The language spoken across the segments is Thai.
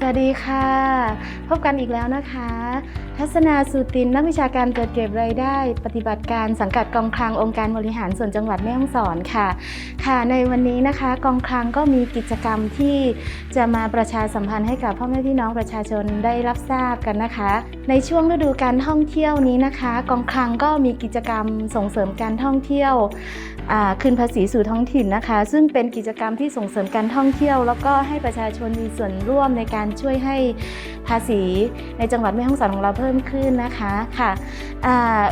สวัสดีค่ะ พบกันอีกแล้วนะคะ ทัศนาสูตินนักวิชาการตรวจเก็บรายได้ ปฏิบัติการสังกัดกองคลังองค์การบริหารส่วนจังหวัดแม่ฮ่องสอนค่ะ ค่ะในวันนี้นะคะกองคลังก็มีกิจกรรมที่จะมาประชาสัมพันธ์ให้กับพ่อแม่พี่น้องประชาชนได้รับทราบกันนะคะ ในช่วงฤดูการท่องเที่ยวนี้นะคะ กองคลังก็มีกิจกรรมส่งเสริมการท่องเที่ยวคืนภาษีสู่ท้องถิ่นนะคะ ซึ่งเป็นกิจกรรมที่ส่งเสริมการท่องเที่ยว แล้วก็ให้ประชาชนมีส่วนร่วมในการช่วยให้ภาษีในจังหวัดแม่ฮ่องสอนของเราเพิ่มขึ้นนะคะค่ะ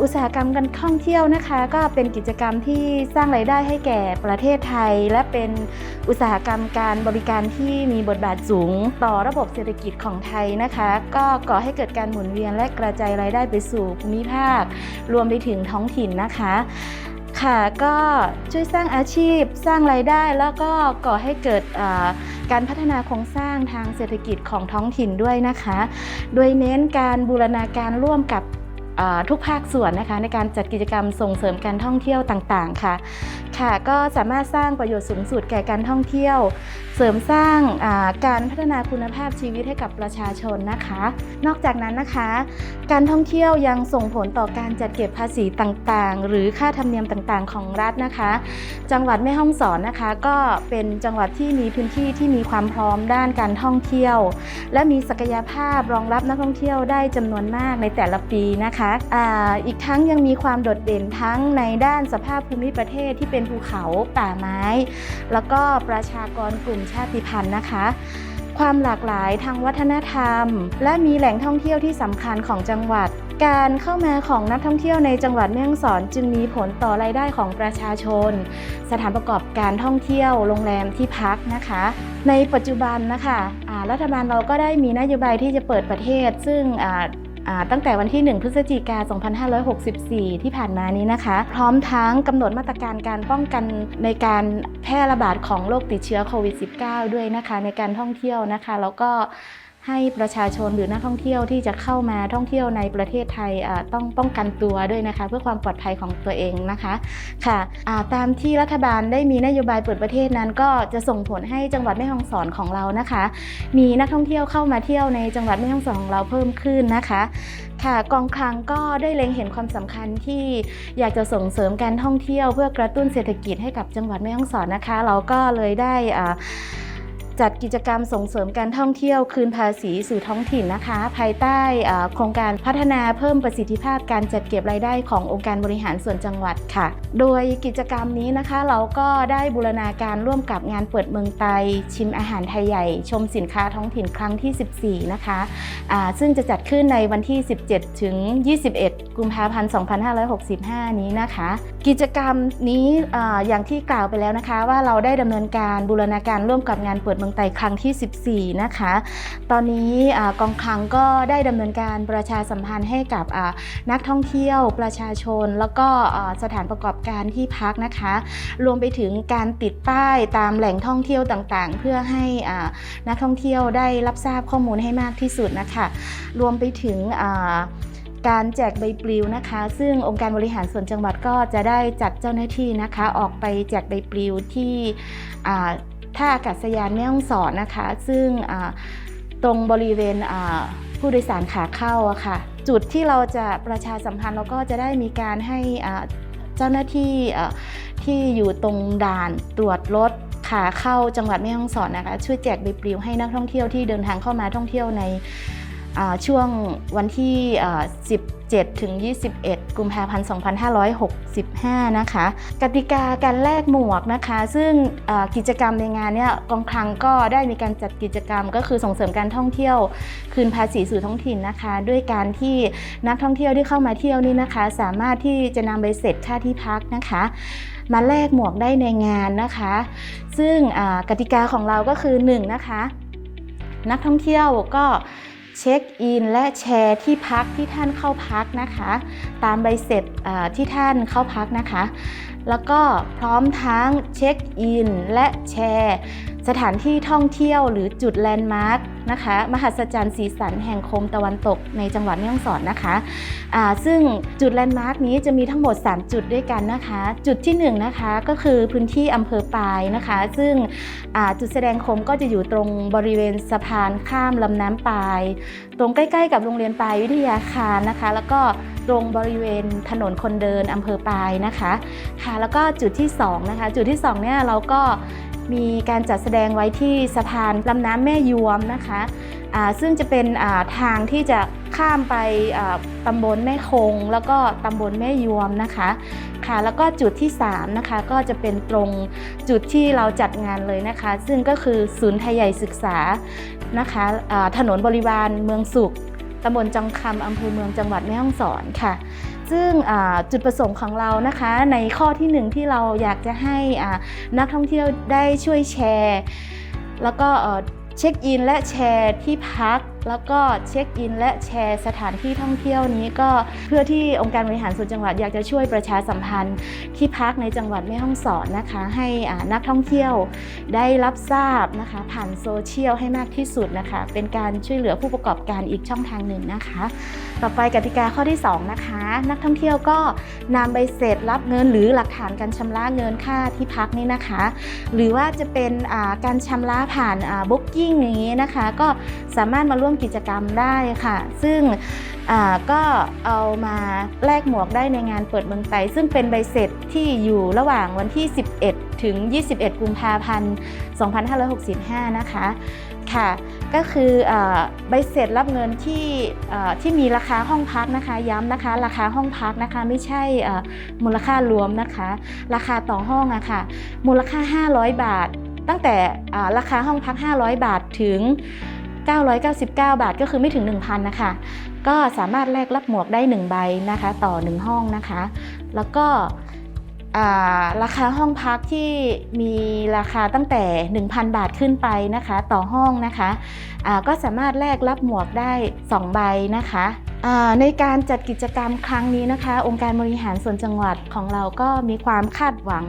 อุตสาหกรรมการท่องเที่ยวนะคะ ก็เป็นกิจกรรมที่สร้างรายได้ให้แก่ประเทศไทย และเป็นอุตสาหกรรมการบริการที่มีบทบาทสูง ต่อระบบเศรษฐกิจของไทยนะคะ ก็ก่อให้เกิดการหมุนเวียนและกระจายรายได้ไปสู่ภูมิภาค รวมไปถึงท้องถิ่นนะคะ ค่ะก็ช่วยสร้างอาชีพสร้างรายได้ แล้วก็ก่อให้เกิดการพัฒนาโครงสร้างทางเศรษฐกิจของท้องถิ่นด้วยนะคะ โดยเน้นการบูรณาการร่วมกับทุกภาคส่วนนะคะในการจัดกิจกรรมส่งเสริมการท่องเที่ยวต่างๆค่ะ ค่ะก็สามารถสร้างประโยชน์สูงสุดแก่การท่องเที่ยว เสริมสร้างาการพัฒนาคุณภาพชีวิตให้กับประชาชนนะคะ นอกจากนั้นนะคะ การท่องเที่ยวยังส่งผลต่อการจัดเก็บภาษีต่างๆ หรือค่าธรรมเนียมต่างๆ ของรัฐนะคะ จังหวัดแม่ฮ่องสอนนะคะ ก็เป็นจังหวัดที่มีพื้นที่ที่มีความพร้อมด้านการท่องเที่ยว และมีศักยภาพรองรับนักท่องเที่ยวได้จำนวนมากในแต่ละปีนะคะออีกทั้งยังมีความโดดเด่นทั้งในด้านสภาพภูมิประเทศที่เป็นภูเขาป่าไม้ แล้วก็ประชากรกลุ่มชาติพันธุ์นะคะ ความหลากหลายทางวัฒนธรรม และมีแหล่งท่องเที่ยวที่สำคัญของจังหวัด การเข้ามาของนักท่องเที่ยวในจังหวัดแม่ฮ่องสอนจึงมีผลต่อรายได้ของประชาชน สถานประกอบการท่องเที่ยว โรงแรมที่พักนะคะ ในปัจจุบันนะคะรัฐบาลเราก็ได้มีนโยบายที่จะเปิดประเทศ ซึ่ง ตั้งแต่วันที่ 1 พฤศจิกา 2564 ที่ผ่านมานี้นะคะ พร้อมทั้งกำหนดมาตรการการป้องกันในการแพร่ระบาดของโรคติดเชื้อโควิด -19 ด้วยนะคะในการท่องเที่ยวนะคะ แล้วก็ ให้ประชาชนหรือนักท่องเที่ยวที่จะเข้ามาท่องเที่ยวในประเทศไทยต้องป้องกันตัวด้วยนะคะ เพื่อความปลอดภัยของตัวเองนะคะค่ะตามที่รัฐบาลได้มีนโยบายเปิดประเทศนั้น ก็จะส่งผลให้จังหวัดแม่ฮ่องสอนของเรานะคะ มีนักท่องเที่ยวเข้ามาเที่ยวในจังหวัดแม่ฮ่องสอนของเราเพิ่มขึ้นนะคะค่ะกองคลังก็ได้เล็งเห็นความสำคัญที่อยากจะส่งเสริมการท่องเที่ยว เพื่อกระตุ้นเศรษฐกิจให้กับจังหวัดแม่ฮ่องสอนนะคะ เราก็เลยได้อ่า จัดกิจกรรมส่งเสริมการท่องเที่ยวคืนภาษีสู่ท้องถิ่นนะคะ ภายใต้โครงการพัฒนาเพิ่มประสิทธิภาพการจัดเก็บรายได้ขององค์การบริหารส่วนจังหวัดค่ะ โดยกิจกรรมนี้นะคะเราก็ได้บูรณาการร่วมกับงานเปิดเมืองไทยชิมอาหารไทยใหญ่ ชมสินค้าท้องถิ่นครั้งที่ 14 นะคะอ่าซึ่งจะจัดขึ้นในวันที่ 17 ถึง 21 กุมภาพันธ์ 2565 นี้นะคะ กิจกรรมนี้ออย่างที่กล่าวไปแล้วนะคะ ว่าเราได้ดำเนินการบูรณาการร่วมกับงานเปิดเมืองไทยครั้งที่ 14 นะคะ ตอนนี้กองคลังก็ได้ดำเนินการประชาสัมพันธ์ให้กับนักท่องเที่ยวประชาชน แล้วก็สถานประกอบการที่พักนะคะ รวมไปถึงการติดป้ายตามแหล่งท่องเที่ยวต่างๆ เพื่อให้นักท่องเที่ยวได้รับทราบข้อมูลให้มากที่สุดนะคะ รวมไปถึงการแจกใบปลิวนะคะ ซึ่งองค์การบริหารส่วนจังหวัดก็จะได้จัดเจ้าหน้าที่นะคะ ออกไปแจกใบปลิวที่ ท่าอากาศยานแม่ฮ่องสอนนะคะ ซึ่งตรงบริเวณผู้โดยสารขาเข้าอะค่ะ จุดที่เราจะประชาสัมพันธ์เราก็จะได้มีการให้เจ้าหน้าที่ที่อยู่ตรงด่านตรวจรถขาเข้าจังหวัดแม่ฮ่องสอนนะคะ ช่วยแจกใบปลิวให้นักท่องเที่ยวที่เดินทางเข้ามาท่องเที่ยวใน ช่วงวันที่ 17 ถึง 21 กุมภาพันธ์ 2565 นะคะ กติกาการแลกหมวกนะคะ ซึ่งกิจกรรมในงานเนี่ยกองคลังก็ได้มีการจัดกิจกรรม ก็คือส่งเสริมการท่องเที่ยว คืนภาษีสู่ท้องถิ่นนะคะ ด้วยการที่นักท่องเที่ยวที่เข้ามาเที่ยวนี่นะคะ สามารถที่จะนำใบเสร็จค่าที่พักนะคะมาแลกหมวกได้ในงานนะคะ ซึ่งกติกาของเราก็คือ1นะคะนักท่องเที่ยวก็ เช็คอินและแชร์ที่พักที่ท่านเข้าพักนะคะ ตามใบเสร็จที่ท่านเข้าพักนะคะ แล้วก็พร้อมทั้งเช็คอินและแชร์ สถานที่ท่องเที่ยวหรือจุดแลนด์มาร์คนะคะมหัศจรรย์สีสันแห่งคมตะวันตกในจังหวัดแม่ฮ่องสอนนะคะอ่าซึ่งจุดแลนด์มาร์คนี้จะมีทั้งหมด 3 จุดด้วยกันนะคะ จุดที่1นงนะคะก็คือพื้นที่อำเภอปายนะคะ ซึ่งจุดแสดงโคมก็จะอยู่ตรงบริเวณสะพานข้ามลำน้ำปาย ตรงใกล้ๆ กับโรงเรียนปายวิทยาคารนะคะ แล้วก็ตรงบริเวณถนนคนเดินอำเภอปายนะคะค่ะแล้วก็จุดที่2นะคะจุดที่2เนี่ยเราก็ มีการจัดแสดงไว้ที่สะพานลำน้ำแม่ยวมนะคะซึ่งจะเป็นทางที่จะข้ามไปตำบลแม่คง แล้วก็ตำบลแม่ยวมนะคะค่ะแล้วก็จุดที่3นะคะก็จะเป็นตรงจุดที่เราจัดงานเลยนะคะ ซึ่งก็คือศูนย์ไทยใหญ่ศึกษานะคะถนนบริวารเมืองสุขตำบลจองคำอำเภอเมืองจังหวัดแม่ฮ่องสอนค่ะ ซึ่งจุดประสงค์ของเรานะคะในข้อที่หนึ่งที่เราอยากจะให้นักท่องเที่ยวได้ช่วยแชร์ แล้วก็เช็คอินและแชร์ที่พัก แล้วก็เช็คอินและแชร์สถานที่ท่องเที่ยวนี้ก็เพื่อที่องค์การบริหารส่วนจังหวัดอยากจะช่วยประชาสัมพันธ์ที่พักในจังหวัดแม่ฮ่องสอนนะคะ ให้นักท่องเที่ยวได้รับทราบนะคะ ผ่านโซเชียลให้มากที่สุดนะคะ เป็นการช่วยเหลือผู้ประกอบการอีกช่องทางหนึ่งนะคะ ต่อไปกติกาข้อที่ 2 นะคะ นักท่องเที่ยวก็นำใบเสร็จรับเงินหรือหลักฐานการชำระเงินค่าที่พักนี่นะคะ หรือว่าจะเป็นการชำระผ่านบุ๊กิ้งอย่างนี้นะคะ ก็สามารถมาร่วมกิจกรรมได้ค่ะ ซึ่งก็เอามาแลกหมวกได้ในงานเปิดเมืองไทยซึ่งเป็นใบเสร็จที่อยู่ระหว่างวันที่ 11 ถึง 21 กุมภาพันธ์ 2565 นะคะ ค่ะ ก็คือใบเสร็จรับเงินที่ที่มีราคาห้องพักนะคะ ย้ำนะคะ ราคาห้องพักนะคะ ไม่ใช่มูลค่ารวมนะคะ ราคาต่อห้องอะค่ะ มูลค่า 500 บาท ตั้งแต่ราคาห้องพัก 500 บาทถึง 999 บาทก็คือไม่ถึง 1,000นะคะก็สามารถแลกรับหมวกได้ 1 ใบนะคะ ต่อ 1 ห้องนะคะ แล้วก็ ราคาห้องพักที่มีราคาตั้งแต่ 1,000 บาทขึ้นไปนะคะ ต่อห้องนะคะอ่าก็สามารถแลกรับหมวกได้ 2 ใบนะคะในการจัดกิจกรรมครั้งนี้นะคะ องค์การบริหารส่วนจังหวัดของเราก็มีความคาดหวัง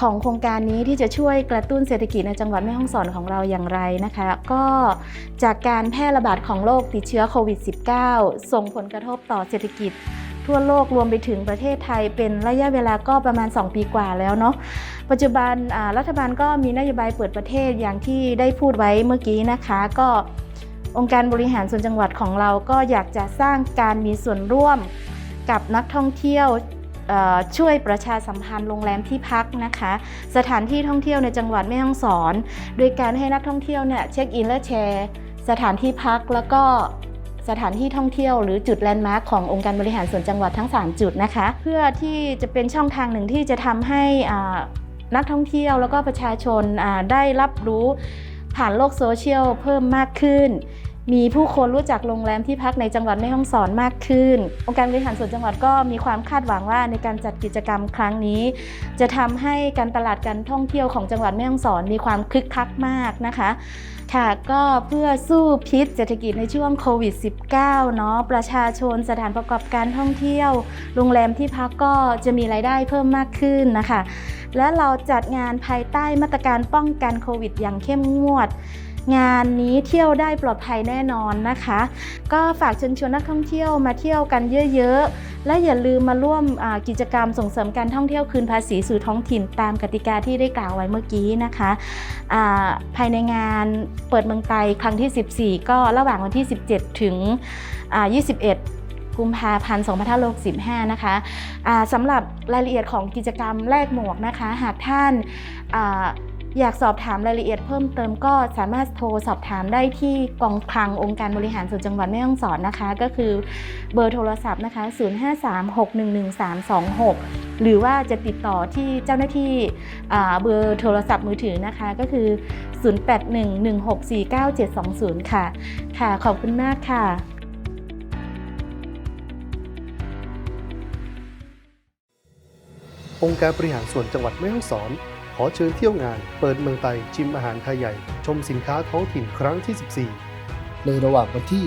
ของโครงการนี้ที่จะช่วยกระตุ้นเศรษฐกิจในจังหวัดแม่ฮ่องสอนของเราอย่างไรนะคะ ก็จากการแพร่ระบาดของโรคติดเชื้อโควิด -19 ส่งผลกระทบต่อเศรษฐกิจ ทั่วโลกรวมไปถึงประเทศไทยเป็นระยะเวลาก็ประมาณ 2 ปีกว่าแล้วเนาะปัจจุบันรัฐบาลก็มีนโยบายเปิดประเทศอย่างที่ได้พูดไว้เมื่อกี้นะคะ ก็องค์การบริหารส่วนจังหวัดของเราก็อยากจะสร้างการมีส่วนร่วมกับนักท่องเที่ยวช่วยประชาสัมพันธ์โรงแรมที่พักนะคะ สถานที่ท่องเที่ยวในจังหวัดแม่ฮ่องสอน โดยการให้นักท่องเที่ยวเนี่ยเช็คอินและแชร์ สถานที่พักแล้วก็ สถานที่ท่องเที่ยวหรือจุดแลนด์มาร์คขององค์การบริหารส่วนจังหวัดทั้ง 3 จุดนะคะ เพื่อที่จะเป็นช่องทางหนึ่งที่จะทำให้นักท่องเที่ยวแล้วก็ประชาชนได้รับรู้ผ่านโลกโซเชียลเพิ่มมากขึ้น มีผู้คนรู้จักโรงแรมที่พักในจังหวัดแม่ฮ่องสอนมากขึ้น องค์การบริหารส่วนจังหวัดก็มีความคาดหวังว่าในการจัดกิจกรรมครั้งนี้，จะทำให้การตลาดการท่องเที่ยวของจังหวัดแม่ฮ่องสอนมีความคึกคักมากนะคะค่ะก็เพื่อสู้พิษเศรษฐกิจในช่วงโควิด -19 เนาะประชาชนสถานประกอบการท่องเที่ยว โรงแรมที่พักก็จะมีรายได้เพิ่มมากขึ้นนะคะ และเราจัดงานภายใต้มาตรการป้องกันโควิดอย่างเข้มงวด งานนี้เที่ยวได้ปลอดภัยแน่นอนนะคะ ก็ฝากเชิญชวนนักท่องเที่ยวมาเที่ยวกันเยอะๆ และอย่าลืมมาร่วมกิจกรรมส่งเสริมการท่องเที่ยวคืนภาษีสู่ท้องถิ่นตามกติกาที่ได้กล่าวไว้เมื่อกี้นะคะาภายในงานเปิดเมืองไทยครั้งที่ 14 ก็ระหว่างวันที่ 17 ถึงอ่า21กุมภาพันธ์2565 นะคะอ่าสำหรับรายละเอียดของกิจกรรมแลกหมวกนะคะ หากท่าน อยากสอบถามรายละเอียดเพิ่มเติมก็สามารถโทรสอบถามได้ที่กองคลังองค์การบริหารส่วนจังหวัดแม่ฮ่องสอนนะคะ ก็คือเบอร์โทรศัพท์นะคะ 0536111326 หรือว่าจะติดต่อที่เจ้าหน้าที่เบอร์โทรศัพท์มือถือนะคะก็คือ 0811649720 ค่ะ ค่ะ ขอบคุณมากค่ะองค์การบริหารส่วนจังหวัดแม่ฮ่องสอน ขอเชิญเที่ยวงานเปิดเมืองไทยชิมอาหารไทยใหญ่ ชมสินค้าท้องถิ่นครั้งที่ 14 ในระหว่างวันที่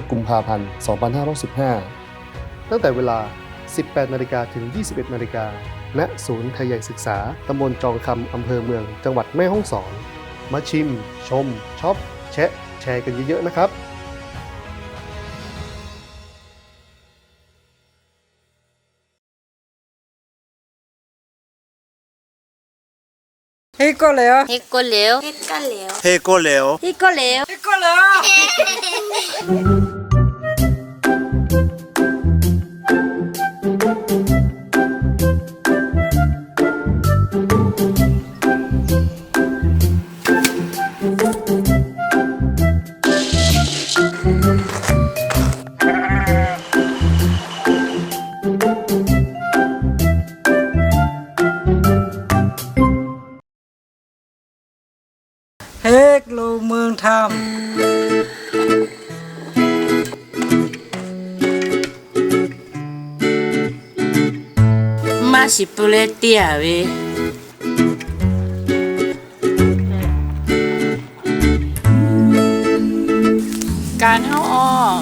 17-21 กุมภาพันธ์ 2515 ตั้งแต่เวลา 18 นาฬิกาถึง 21 นาฬิกาณศูนย์ไทยใหญ่ศึกษา ตำบลจองคำอำเภอเมือง จังหวัดแม่ฮ่องสอน มาชิม ชมช็อปแชะ แชร์กันเยอะๆนะครับ 이꼴레요. 이꼴레요. 이꼴레요. 이꼴레요. 이꼴레요. 이꼴레요. Masipuletia, ve. การเข้าออก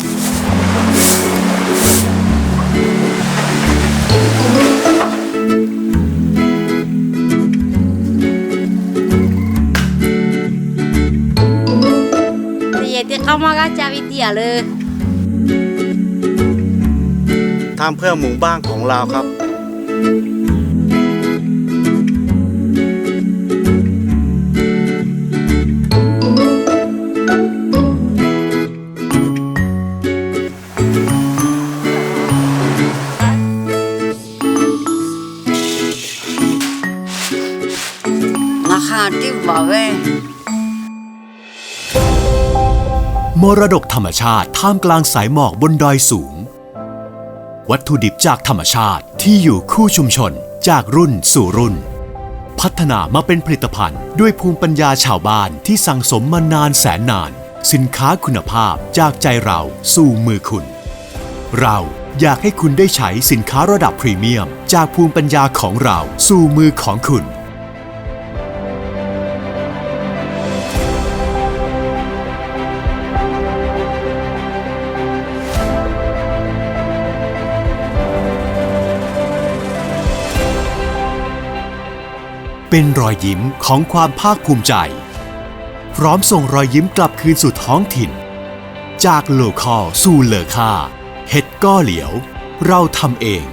เรียนที่เข้ามาก็จะวิทยาเลยทำเพื่อหมู่บ้านของเราครับ ธรรมชาติท่ามกลางสายหมอกบนดอยสูง วัตถุดิบจากธรรมชาติที่อยู่คู่ชุมชนจากรุ่นสู่รุ่น พัฒนามาเป็นผลิตภัณฑ์ด้วยภูมิปัญญาชาวบ้านที่สั่งสมมานานแสนนาน สินค้าคุณภาพจากใจเราสู่มือคุณ เราอยากให้คุณได้ใช้สินค้าระดับพรีเมียม จากภูมิปัญญาของเราสู่มือของคุณ เป็นรอยยิ้มของความภาคภูมิใจ พร้อมส่งรอยยิ้มกลับคืนสู่ท้องถิ่น จากโลคอสู่เลอค่าเห็ดก้อเหลียว เราทำเอง